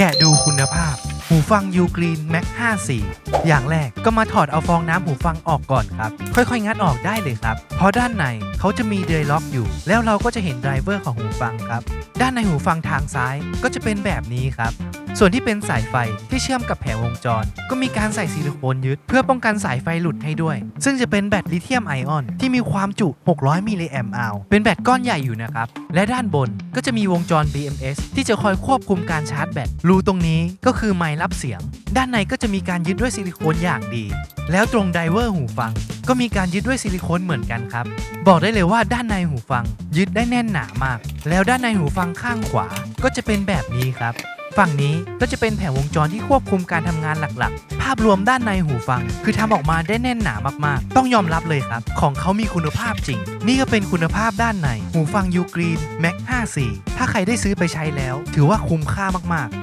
แกะดูคุณภาพ หูฟังยูกรีนแม็ก54 อย่างแรกก็มาถอดเอาฟองน้ำหูฟังออกก่อนครับ ค่อยๆ งัดออกได้เลยครับ เพราะด้านในเขาจะมีเดยล็อกอยู่ แล้วเราก็จะเห็นไดรเวอร์ของหูฟังครับ ด้านในหูฟังทางซ้ายก็จะเป็นแบบนี้ครับ ส่วนที่เป็นสายไฟที่เชื่อมกับแผงวงจร ก็มีการใส่ซิลิโคนยึด เพื่อป้องกันสายไฟหลุดให้ด้วย ซึ่งจะเป็นแบตลิเธียมไอออน ที่มีความจุ 600 มิลลิแอมป์อาวเป็นแบตก้อนใหญ่อยู่นะครับ และด้านบนก็จะมีวงจร BMS ที่จะคอยควบคุมการชาร์จแบต รูตรงนี้ก็คือไมค์รับเสียง ด้านในก็จะมีการยึดด้วยซิลิโคนอย่างดี แล้วตรงไดเวอร์หูฟัง ก็มีการยึดด้วยซิลิโคนเหมือนกันครับ บอกได้เลยว่าด้านในหูฟัง ยึดได้แน่นหนามาก แล้วด้านในหูฟังข้างขวาก็จะเป็นแบบนี้ครับ ฝั่งนี้ก็จะเป็นแผงวงจรที่ควบคุมการทำงานหลักๆ ภาพรวมด้านในหูฟัง คือทำออกมาได้แน่นหนามากๆ ต้องยอมรับเลยครับ ของเขามีคุณภาพจริง นี่ก็เป็นคุณภาพด้านใน หูฟัง U Green Max 54 ถ้าใครได้ซื้อไปใช้แล้ว ถือว่าคุ้มค่ามากๆ